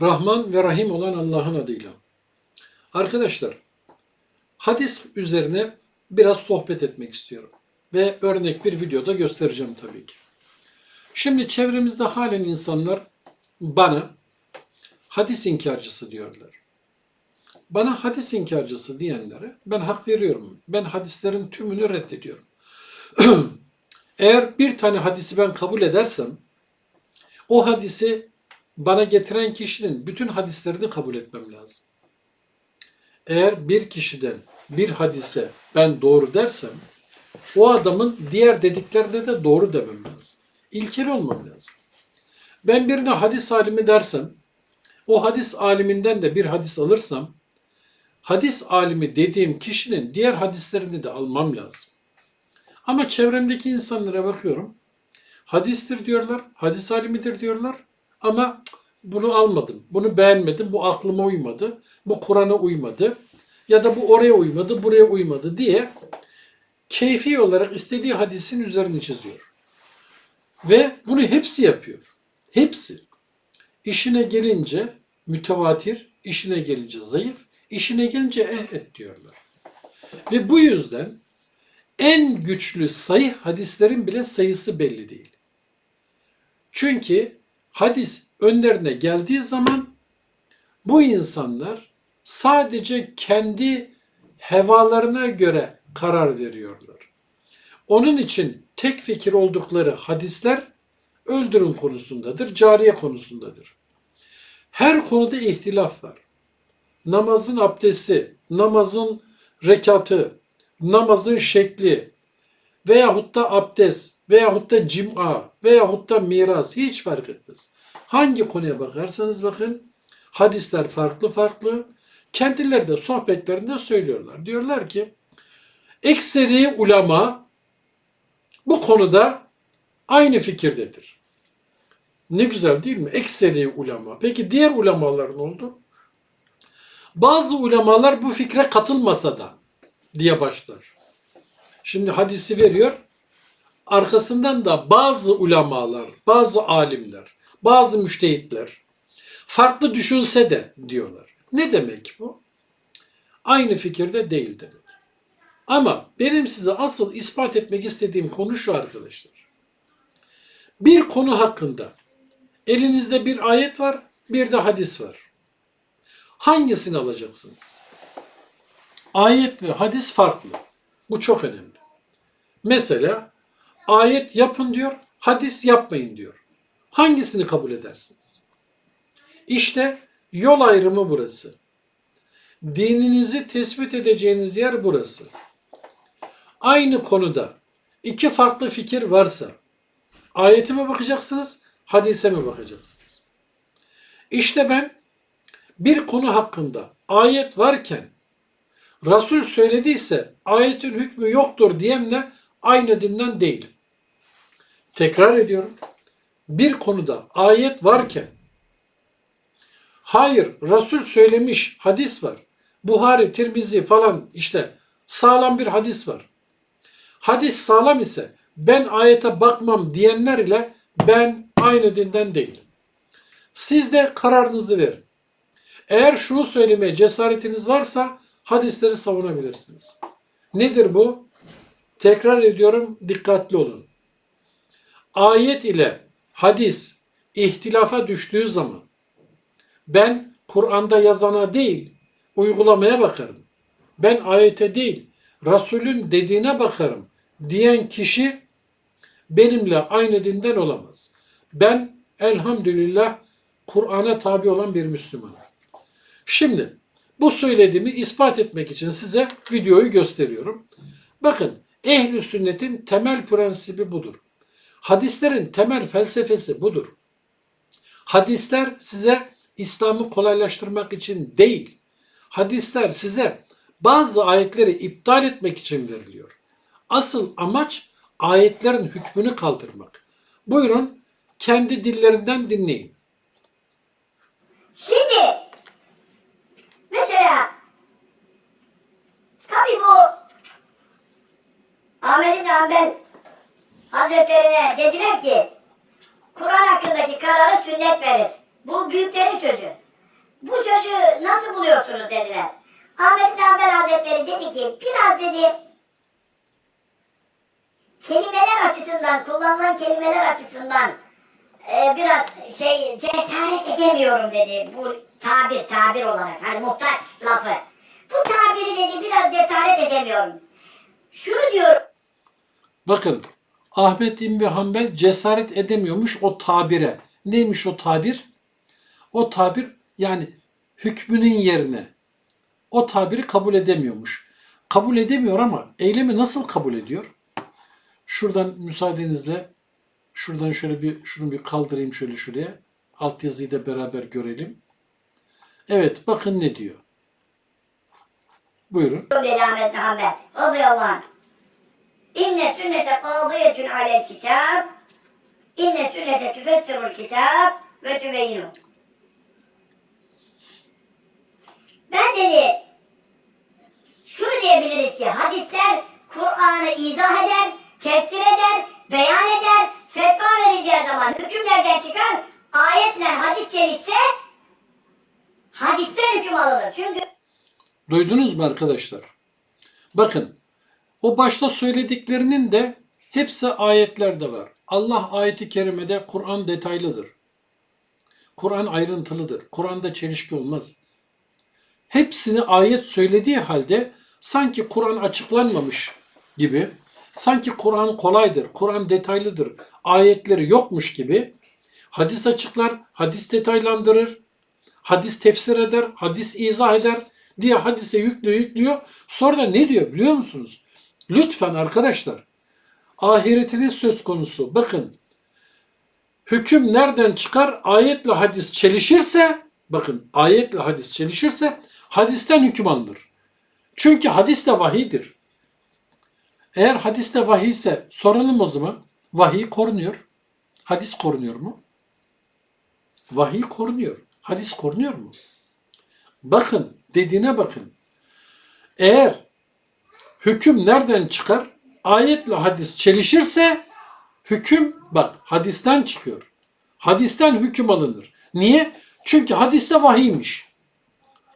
Rahman ve Rahim olan Allah'ın adıyla. Arkadaşlar, hadis üzerine biraz sohbet etmek istiyorum. Ve örnek bir videoda göstereceğim tabii ki. Şimdi çevremizde halen insanlar bana hadis inkarcısı diyorlar. Bana hadis inkarcısı diyenlere ben hak veriyorum. Ben hadislerin tümünü reddediyorum. Eğer bir tane hadisi ben kabul edersem o hadisi bana getiren kişinin bütün hadislerini kabul etmem lazım. Eğer bir kişiden bir hadise ben doğru dersem o adamın diğer dediklerine de doğru demem lazım. İlkeli olmam lazım. Ben birine hadis alimi dersem o hadis aliminden de bir hadis alırsam hadis alimi dediğim kişinin diğer hadislerini de almam lazım. Ama çevremdeki insanlara bakıyorum. Hadistir diyorlar, hadis alimidir diyorlar. Ama bunu almadım, bunu beğenmedim, bu aklıma uymadı, bu Kur'an'a uymadı ya da bu oraya uymadı, buraya uymadı diye keyfi olarak istediği hadisin üzerini çiziyor. Ve bunu hepsi yapıyor. Hepsi. İşine gelince mütevatir, işine gelince zayıf, işine gelince eh diyorlar. Ve bu yüzden en güçlü sayı hadislerin bile sayısı belli değil. Çünkü hadis önlerine geldiği zaman bu insanlar sadece kendi hevalarına göre karar veriyorlar. Onun için tek fikir oldukları hadisler öldürün konusundadır, cariye konusundadır. Her konuda ihtilaf var. Namazın abdesti, namazın rekatı, namazın şekli veyahut da abdest veyahut da cim'a veyahut da miras hiç fark etmez. Hangi konuya bakarsanız bakın hadisler farklı farklı. Kendileri de sohbetlerinde söylüyorlar. Diyorlar ki ekseri ulema bu konuda aynı fikirdedir. Ne güzel değil mi? Ekseri ulema. Peki diğer ulemalar ne oldu? Bazı ulemalar bu fikre katılmasa da diye başlar. Şimdi hadisi veriyor. Arkasından da bazı ulemalar, bazı alimler, bazı müştehitler farklı düşünse de diyorlar. Ne demek bu? Aynı fikirde değil demek. Ama benim size asıl ispat etmek istediğim konu şu arkadaşlar. Bir konu hakkında elinizde bir ayet var, bir de hadis var. Hangisini alacaksınız? Ayet ve hadis farklı. Bu çok önemli. Mesela ayet yapın diyor, hadis yapmayın diyor. Hangisini kabul edersiniz? İşte yol ayrımı burası. Dininizi tespit edeceğiniz yer burası. Aynı konuda iki farklı fikir varsa ayete mi bakacaksınız, hadise mi bakacaksınız? İşte ben bir konu hakkında ayet varken Resul söylediyse ayetin hükmü yoktur diyenle aynı dinden değilim. Tekrar ediyorum. Bir konuda ayet varken hayır Resul söylemiş hadis var. Buhari, Tirmizi falan işte sağlam bir hadis var. Hadis sağlam ise ben ayete bakmam diyenler ile ben aynı dinden değilim. Siz de kararınızı verin. Eğer şunu söylemeye cesaretiniz varsa hadisleri savunabilirsiniz. Nedir bu? Tekrar ediyorum dikkatli olun. Ayet ile hadis ihtilafa düştüğü zaman ben Kur'an'da yazana değil uygulamaya bakarım. Ben ayete değil Resulün dediğine bakarım diyen kişi benimle aynı dinden olamaz. Ben elhamdülillah Kur'an'a tabi olan bir Müslümanım. Şimdi bu söylediğimi ispat etmek için size videoyu gösteriyorum. Bakın ehli sünnetin temel prensibi budur. Hadislerin temel felsefesi budur. Hadisler size İslam'ı kolaylaştırmak için değil. Hadisler size bazı ayetleri iptal etmek için veriliyor. Asıl amaç ayetlerin hükmünü kaldırmak. Buyurun kendi dillerinden dinleyin. Şimdi mesela tabi bu Ahmet İbni Hanbel Hazretlerine dediler ki Kur'an hakkındaki kararı sünnet verir. Bu büyüklerin sözü. bu sözü nasıl buluyorsunuz dediler. Ahmet Naber Hazretleri dedi ki biraz dedi kelimeler açısından kullanılan kelimeler açısından e, biraz şey cesaret edemiyorum dedi bu tabir tabir olarak hani muhtaç lafı. Bu tabiri dedi biraz cesaret edemiyorum. Şunu diyorum Bakın Ahmet İbni Hanbel cesaret edemiyormuş o tabire. Neymiş o tabir? O tabir yani hükmünün yerine o tabiri kabul edemiyormuş. Kabul edemiyor ama eylemi nasıl kabul ediyor? Şuradan müsaadenizle şuradan şöyle bir şunu bir kaldırayım şöyle şuraya. Altyazıyı da beraber görelim. Evet bakın ne diyor. Buyurun. dedi Ahmet Hanbel radıyallahu anh. İnne sünnete kâziyetün alel kitap İnne sünnete tüfessirul kitap ve tübeyinu. Ben dedi şunu diyebiliriz ki hadisler Kur'an'ı izah eder, tefsir eder, beyan eder, fetva vereceği zaman hükümlerden çıkar, ayetler hadis çelişse hadisten hüküm alınır. Çünkü Duydunuz mu arkadaşlar? Bakın o başta söylediklerinin de hepsi ayetlerde var. Allah ayeti kerimede Kur'an detaylıdır. Kur'an ayrıntılıdır. Kur'an'da çelişki olmaz. Hepsini ayet söylediği halde sanki Kur'an açıklanmamış gibi, sanki Kur'an kolaydır, Kur'an detaylıdır, ayetleri yokmuş gibi hadis açıklar, hadis detaylandırır, hadis tefsir eder, hadis izah eder diye hadise yüklüyor yüklüyor. Sonra ne diyor biliyor musunuz? Lütfen arkadaşlar ahiretiniz söz konusu. Bakın hüküm nereden çıkar? Ayetle hadis çelişirse bakın ayetle hadis çelişirse hadisten hüküm alınır. Çünkü hadis de vahidir. Eğer hadis de vahiy ise soralım o zaman. Vahiy korunuyor. Hadis korunuyor mu? Vahiy korunuyor. Hadis korunuyor mu? Bakın dediğine bakın. Eğer hüküm nereden çıkar? Ayetle hadis çelişirse hüküm bak hadisten çıkıyor. Hadisten hüküm alınır. Niye? Çünkü hadiste vahiymiş.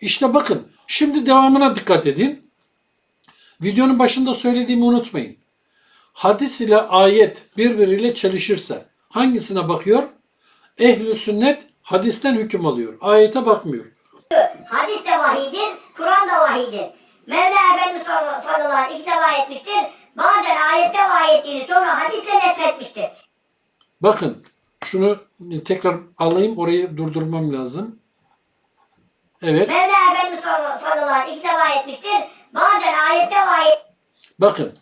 İşte bakın şimdi devamına dikkat edin. Videonun başında söylediğimi unutmayın. Hadis ile ayet birbiriyle çelişirse hangisine bakıyor? Ehl-i sünnet hadisten hüküm alıyor. Ayete bakmıyor. Hadis de vahidir, Kur'an da vahidir. Mevla Efendimiz sallallahu aleyhi ve sellem iki defa etmiştir. Bazen ayette vahiy ettiğini sonra hadisle nesretmiştir. Bakın şunu tekrar alayım orayı durdurmam lazım. Evet. Mevla Efendimiz sallallahu aleyhi ve sellem iki defa etmiştir. Bazen ayette vahiy Bakın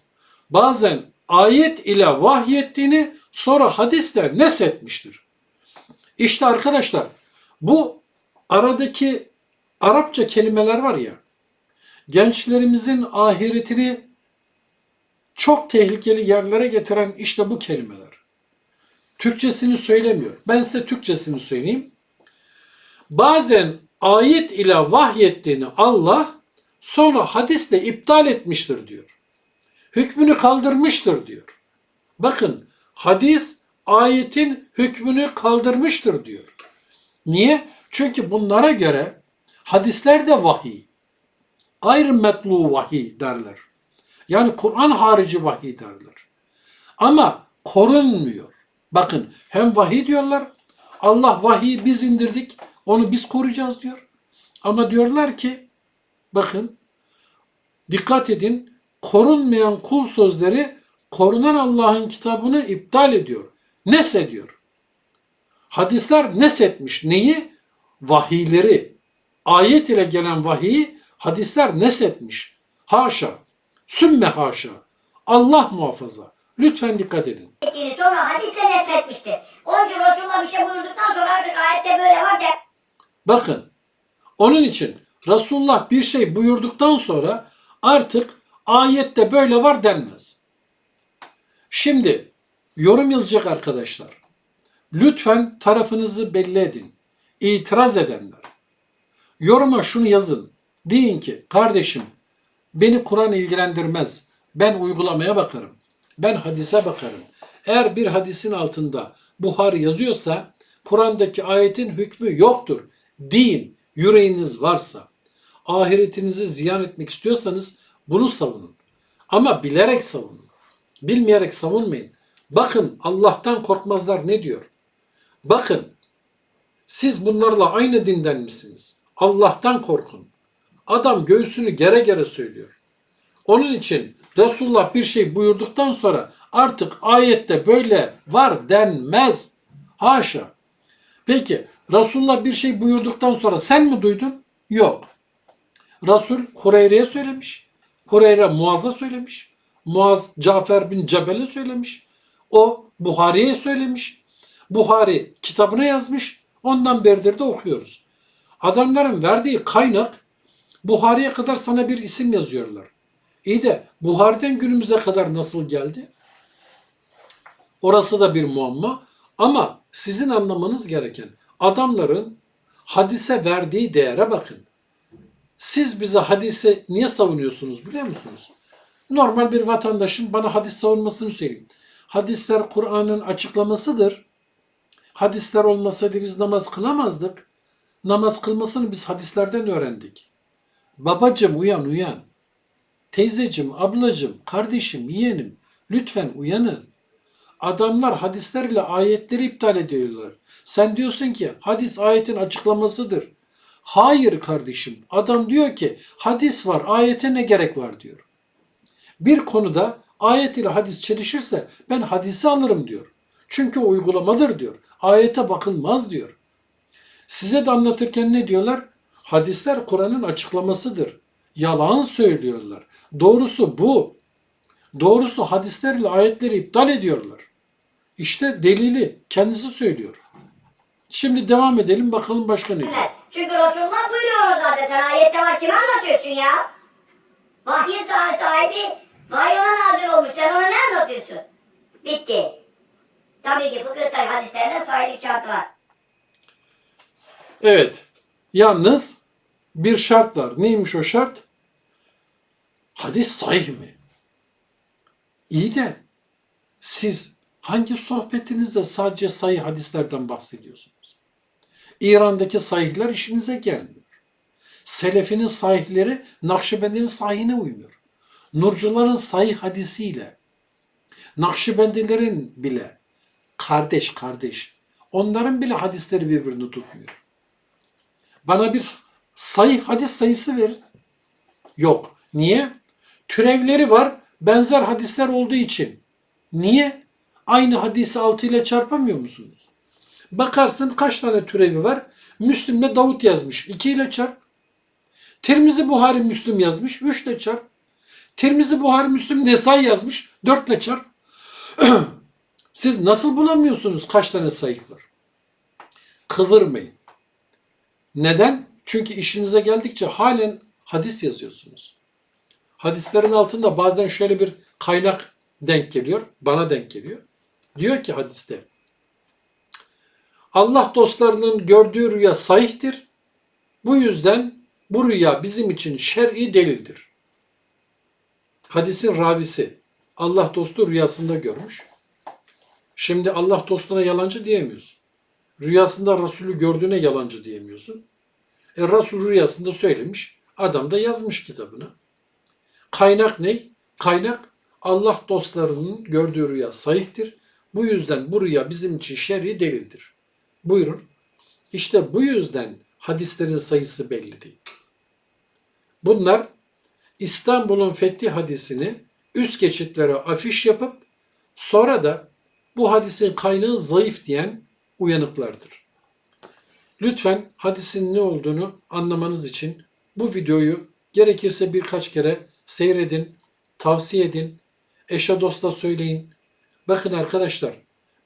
bazen ayet ile vahyettiğini sonra hadisle nesetmiştir. İşte arkadaşlar bu aradaki Arapça kelimeler var ya gençlerimizin ahiretini çok tehlikeli yerlere getiren işte bu kelimeler. Türkçesini söylemiyor. Ben size Türkçesini söyleyeyim. Bazen ayet ile vahyettiğini Allah sonra hadisle iptal etmiştir diyor. Hükmünü kaldırmıştır diyor. Bakın hadis ayetin hükmünü kaldırmıştır diyor. Niye? Çünkü bunlara göre hadisler de vahiy. Gayrı metlu vahiy derler. Yani Kur'an harici vahiy derler. Ama korunmuyor. Bakın hem vahiy diyorlar. Allah vahiyi biz indirdik. Onu biz koruyacağız diyor. Ama diyorlar ki bakın dikkat edin korunmayan kul sözleri korunan Allah'ın kitabını iptal ediyor. Nesediyor. Hadisler nesetmiş. Neyi? Vahiyleri. Ayet ile gelen vahiyi hadisler nesetmiş. Haşa. Sümme haşa. Allah muhafaza. Lütfen dikkat edin. sonra hadisle nesretmiştir. Onun için Resulullah bir şey buyurduktan sonra artık ayette böyle var der. Bakın onun için Resulullah bir şey buyurduktan sonra artık ayette böyle var denmez. Şimdi yorum yazacak arkadaşlar. Lütfen tarafınızı belli edin. İtiraz edenler. Yoruma şunu yazın. Deyin ki kardeşim beni Kur'an ilgilendirmez. Ben uygulamaya bakarım. Ben hadise bakarım. Eğer bir hadisin altında Buhari yazıyorsa Kur'an'daki ayetin hükmü yoktur. Deyin. yüreğiniz varsa, ahiretinizi ziyan etmek istiyorsanız bunu savunun. Ama bilerek savunun. Bilmeyerek savunmayın. Bakın Allah'tan korkmazlar ne diyor? Bakın siz bunlarla aynı dinden misiniz? Allah'tan korkun. Adam göğsünü gere gere söylüyor. Onun için Resulullah bir şey buyurduktan sonra artık ayette böyle var denmez. Haşa. Peki Resulullah bir şey buyurduktan sonra sen mi duydun? Yok. Resul Hureyre'ye söylemiş. Hureyre Muaz'a söylemiş. Muaz Cafer bin Cebel'e söylemiş. O Buhari'ye söylemiş. Buhari kitabına yazmış. Ondan beridir de okuyoruz. Adamların verdiği kaynak Buhari'ye kadar sana bir isim yazıyorlar. İyi de Buhari'den günümüze kadar nasıl geldi? Orası da bir muamma. Ama sizin anlamanız gereken adamların hadise verdiği değere bakın. Siz bize hadisi niye savunuyorsunuz biliyor musunuz? Normal bir vatandaşın bana hadis savunmasını söyleyeyim. Hadisler Kur'an'ın açıklamasıdır. Hadisler olmasaydı biz namaz kılamazdık. Namaz kılmasını biz hadislerden öğrendik. Babacım uyan uyan. Teyzecim, ablacım, kardeşim, yeğenim lütfen uyanın. Adamlar hadislerle ayetleri iptal ediyorlar. Sen diyorsun ki hadis ayetin açıklamasıdır. Hayır kardeşim. Adam diyor ki hadis var, ayete ne gerek var diyor. Bir konuda ayet ile hadis çelişirse ben hadisi alırım diyor. Çünkü uygulamadır diyor. Ayete bakılmaz diyor. Size de anlatırken ne diyorlar? Hadisler Kur'an'ın açıklamasıdır. Yalan söylüyorlar. Doğrusu bu. Doğrusu hadislerle ayetleri iptal ediyorlar. İşte delili kendisi söylüyor. Şimdi devam edelim bakalım başka ne. Evet. Çünkü Resulullah buyuruyor zaten. Sen ayette var kime anlatıyorsun ya? Vahyin sah- sahibi vahiy ona nazil olmuş. Sen ona ne anlatıyorsun? Bitti. Tabii ki fıkıhta hadislerinde sahiplik şartı var. Evet. Yalnız bir şart var. Neymiş o şart? Hadis sahih mi? İyi de siz hangi sohbetinizde sadece sahih hadislerden bahsediyorsunuz? İran'daki sahihler işinize gelmiyor. Selefinin sahihleri Nakşibendi'nin sahihine uymuyor. Nurcuların sahih hadisiyle Nakşibendilerin bile kardeş kardeş onların bile hadisleri birbirini tutmuyor. Bana bir sayı hadis sayısı verin. Yok. Niye? Türevleri var. Benzer hadisler olduğu için. Niye? Aynı hadisi 6 ile çarpamıyor musunuz? Bakarsın kaç tane türevi var? Müslüm'de Davut yazmış. 2 ile çarp. Tirmizi Buhari Müslüm yazmış. 3 ile çarp. Tirmizi Buhari Müslüm Nesai yazmış. 4 ile çarp. Siz nasıl bulamıyorsunuz kaç tane sayı var? Kıvırmayın. Neden? Çünkü işinize geldikçe halen hadis yazıyorsunuz. Hadislerin altında bazen şöyle bir kaynak denk geliyor, bana denk geliyor. Diyor ki hadiste, Allah dostlarının gördüğü rüya sahihtir. Bu yüzden bu rüya bizim için şer'i delildir. Hadisin ravisi Allah dostu rüyasında görmüş. Şimdi Allah dostuna yalancı diyemiyorsun. Rüyasında Resulü gördüğüne yalancı diyemiyorsun. E Resul rüyasında söylemiş. Adam da yazmış kitabını. Kaynak ne? Kaynak Allah dostlarının gördüğü rüya sahihtir. Bu yüzden bu rüya bizim için şer'i delildir. Buyurun. İşte bu yüzden hadislerin sayısı belli değil. Bunlar İstanbul'un fethi hadisini üst geçitlere afiş yapıp sonra da bu hadisin kaynağı zayıf diyen uyanıklardır. Lütfen hadisin ne olduğunu anlamanız için bu videoyu gerekirse birkaç kere seyredin, tavsiye edin, eşe dosta söyleyin. Bakın arkadaşlar,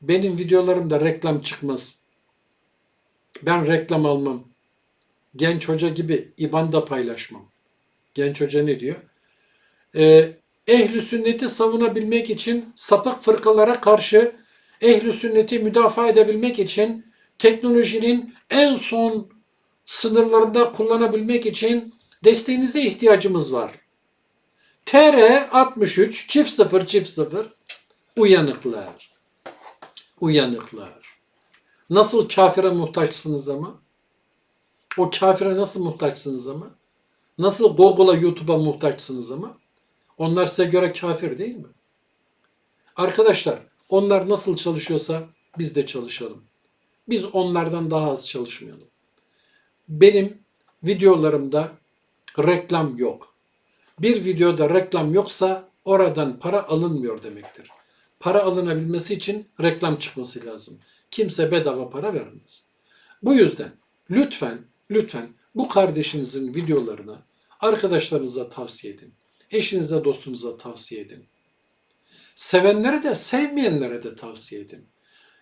benim videolarımda reklam çıkmaz. Ben reklam almam. Genç hoca gibi IBAN da paylaşmam. Genç hoca ne diyor? Ee, ehli sünneti savunabilmek için sapık fırkalara karşı ehli sünneti müdafaa edebilmek için teknolojinin en son sınırlarında kullanabilmek için desteğinize ihtiyacımız var. TR 63 çift 0 çift 0 uyanıklar. Uyanıklar. Nasıl kafire muhtaçsınız ama? O kafire nasıl muhtaçsınız ama? Nasıl Google'a, YouTube'a muhtaçsınız ama? Onlar size göre kafir değil mi? Arkadaşlar onlar nasıl çalışıyorsa biz de çalışalım. Biz onlardan daha az çalışmayalım. Benim videolarımda reklam yok. Bir videoda reklam yoksa oradan para alınmıyor demektir. Para alınabilmesi için reklam çıkması lazım. Kimse bedava para vermez. Bu yüzden lütfen lütfen bu kardeşinizin videolarını arkadaşlarınıza tavsiye edin. Eşinize, dostunuza tavsiye edin. Sevenlere de sevmeyenlere de tavsiye edin.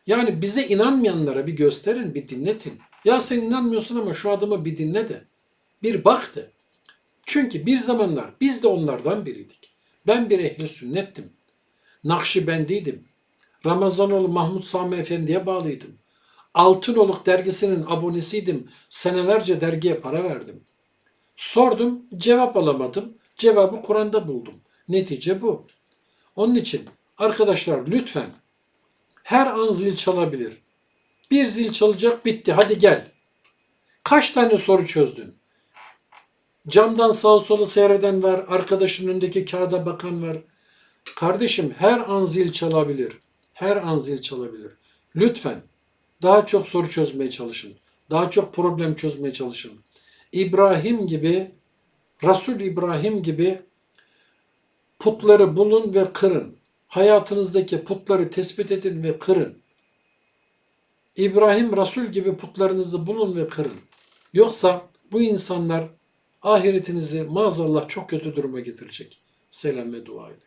Yani bize inanmayanlara bir gösterin, bir dinletin. Ya sen inanmıyorsun ama şu adamı bir dinle de. Bir bak de. Çünkü bir zamanlar biz de onlardan biriydik. Ben bir ehli sünnettim. Nakşibendiydim. Ramazanoğlu Mahmut Sami Efendi'ye bağlıydım. Altınoluk dergisinin abonesiydim. Senelerce dergiye para verdim. Sordum, cevap alamadım. Cevabı Kur'an'da buldum. Netice bu. Onun için arkadaşlar lütfen her an zil çalabilir. Bir zil çalacak bitti hadi gel. Kaç tane soru çözdün? Camdan sağa sola seyreden var, arkadaşının önündeki kağıda bakan var. Kardeşim her an zil çalabilir. Her an zil çalabilir. Lütfen daha çok soru çözmeye çalışın. Daha çok problem çözmeye çalışın. İbrahim gibi, Resul İbrahim gibi putları bulun ve kırın. Hayatınızdaki putları tespit edin ve kırın. İbrahim Resul gibi putlarınızı bulun ve kırın. Yoksa bu insanlar ahiretinizi maazallah çok kötü duruma getirecek. Selam ve dua ile.